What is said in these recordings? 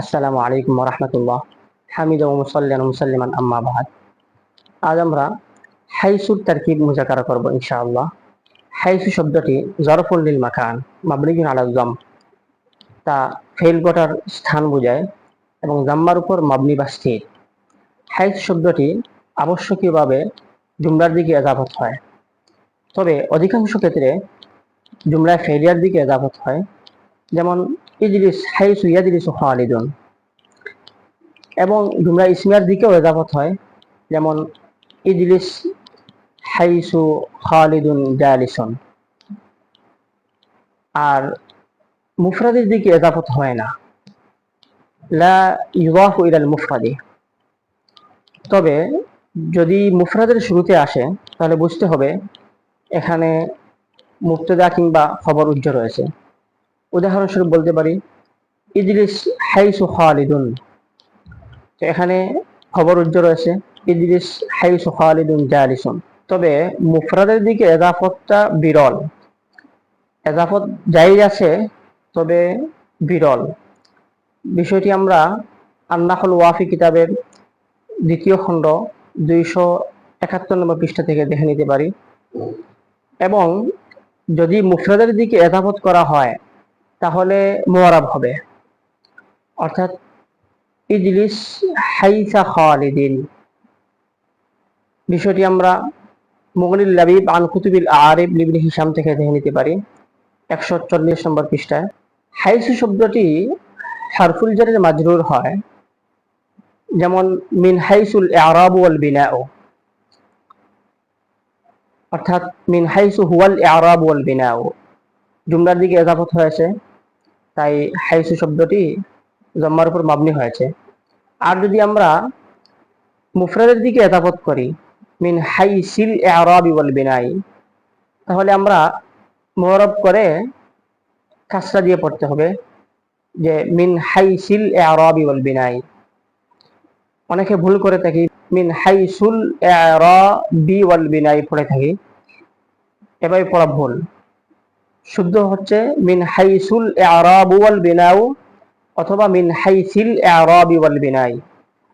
আসসালামু আলাইকুম রহমতুল্লাহ। হামিদ ও মুসাল্লান মুসাল্লিমান আম্মা বাহাদ আজ আমরা হাইসুর তারকিব মুজাকারা করব ইনশাআল্লাহ। হাইসু শব্দটি জরফুল লিল মাকান মাবনিগুন আলা জম। তা ফেল কটার স্থান বোঝায় এবং জাম্মার উপর মাবনি বা স্থির। হাইসু শব্দটি আবশ্যকীয়ভাবে জুমলার দিকে এজাফত হয়। তবে অধিকাংশ ক্ষেত্রে জুমলায় ফেলিয়ার দিকে এজাফত হয়। যেমন ইজলিস হাইসু ইয়াজলিসু খালিদুন। এবং জুমলা ইসমিয়ার দিকেও এজাফত হয়, যেমন ইজলিস হাইসু খালিদুন জালিসুন। আর মুফরাদের দিকে এজাফত হয় না। লা ইউদাফু ইলাল মুফরাদি। তবে যদি মুফরাদের শুরুতে আসে, তাহলে বুঝতে হবে এখানে মুক্তদা কিংবা খবর উজ্জ্ব রয়েছে। উদাহরণস্বরূপ বলতে পারি, ইজলিস হাইসু খালিদুন। তো এখানে খবর উজ্জ্ব রয়েছে, ইজলিস হাইসু খালিদুন জালিসুন। তবে মুফরাদের দিকে এজাফতটা বিরল। এজাফত যাই আছে, তবে বিরল। বিষয়টি আমরা আন্নাফল ওয়াফি কিতাবের দ্বিতীয় খণ্ড দুইশো একাত্তর নম্বর পৃষ্ঠা থেকে দেখে নিতে পারি। এবং যদি মুফরাদের দিকে এজাফত করা হয় তাহলে মোয়ারাব হবে। অর্থাৎ ইজলিস হাইসা খালিদিন। বিষয়টি আমরা মুগলিল লাবিব আন কুতুবিল আরিব লিবিন হিসাম থেকে দেখে নিতে পারি। একশো চল্লিশ নম্বর পৃষ্ঠায়। হাইসু শব্দটি হারফুল জারের মাজরুর হয়। যেমন, মিন হাইসুল আরাব ওয়াল বিনাও অর্থাৎ, মিন হাইসু হুয়াল আরাব ওয়াল বিনাও জুমলার দিকে এজাফত হয়েছে। তাই হাইসু শব্দটি জম্মার উপর মাবনি হয়েছে। আর যদি আমরা মুফরাদের দিকে এজাফত করি, মিন হাইসিল আরাবি ওয়াল বিনাই, তাহলে আমরা মোহরব করে কাসরা দিয়ে পড়তে হবে যে মিন হাই হাইসিল আরাবি ওয়াল বিনাই। অনেকে ভুল করে থাকি, মিন হাই হাইসুল আরাবি ওয়াল বিনাই পড়ে থাকি। এভাবে পড়া ভুল। শুদ্ধ হচ্ছে, মিন হাইসুল আরব ওয়াল বিনাউ অথবা, মিন হাইসিল আরব ওয়াল বিনাই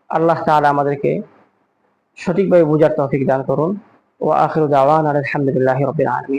আল্লাহ তাআলা আমাদেরকে সঠিকভাবে বোঝার তৌফিক দান করুন। ও আখরুদ আওয়ান আলহামদুলিল্লাহ রবিন আলামিন।